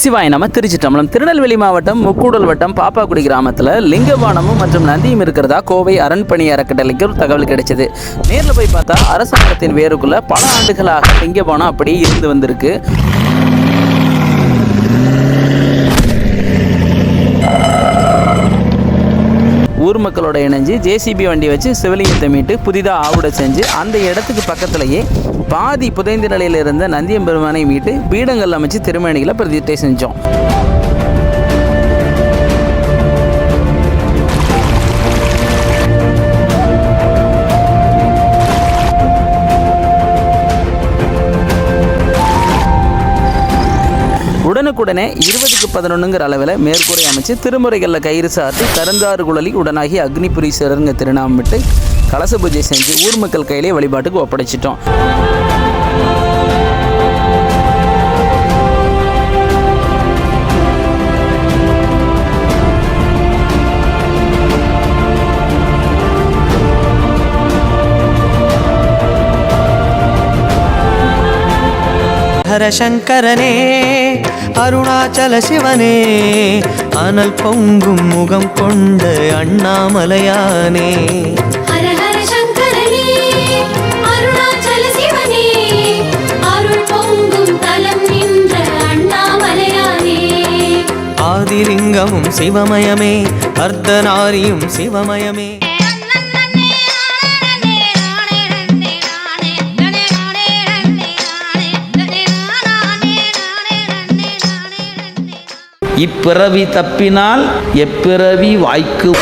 சிவாய் நம்ம திருச்சிட்டம்பலம் திருநெல்வேலி மாவட்டம் முக்கூடல் வட்டம் பாப்பாக்குடி கிராமத்தில் லிங்கவானமும் மற்றும் நந்தியும் இருக்கிறதா கோவை அரண்பணி அறக்கட்டளைக்கு ஒரு தகவல் கிடைச்சது. நேரில் போய் பார்த்தா அரசாங்கத்தின் வேருக்குள்ள பல ஆண்டுகளாக லிங்கபானம் அப்படியே இருந்து வந்திருக்கு. ஊர் மக்களோட இணைஞ்சு ஜேசிபி வண்டி வச்சு சிவலிங்கத்தை மீட்டு புதிதாக ஆவுட செஞ்சு அந்த இடத்துக்கு பக்கத்திலேயே பாதி புதைந்த நிலையில் இருந்த நந்தியம் பெருமானை மீட்டு பீடங்கள் அமைச்சு திருமணிகளை பிரதிஷ்டை செஞ்சோம். உடனுக்குடனே இருபதுக்கு பதினொன்றுங்கிற அளவில் மேற்கூரை அமைச்சு திருமுறைகளில் கயிறு சாத்தி கருந்தாறு குழலி உடனாகி அக்னிபுரீஸ்வரருங்க திருநாமம் விட்டு கலச பூஜை செஞ்சு ஊர் மக்கள் கையிலே வழிபாட்டுக்கு ஒப்படைச்சிட்டோம். சுந்தர சங்கரனே அருணாச்சல சிவனே அனல் பொங்கும் முகம் கொண்ட அண்ணாமலையானே ஹர அண்ணாமலையானே ஆதிலிங்கமும் சிவமயமே அர்த்தநாரியும் சிவமயமே இப்பிறவி தப்பினால் எப்பிறவி வாய்க்கு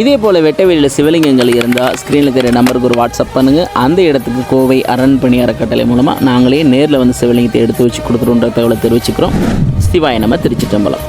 இதே போல் வெட்டவெளியில் சிவலிங்கங்கள் இருந்தால் ஸ்க்ரீனில் தெரிய நம்பருக்கு ஒரு வாட்ஸ்அப் பண்ணுங்கள் அந்த இடத்துக்கு கோவை அரண்பணி அறக்கட்டளை மூலமாக நாங்களே நேரில் வந்து சிவலிங்கத்தை எடுத்து வச்சு கொடுத்துருன்ற தகவலை தெரிவிச்சுக்கிறோம். சிவாய நம்ம திருச்சிட்டம்பலம்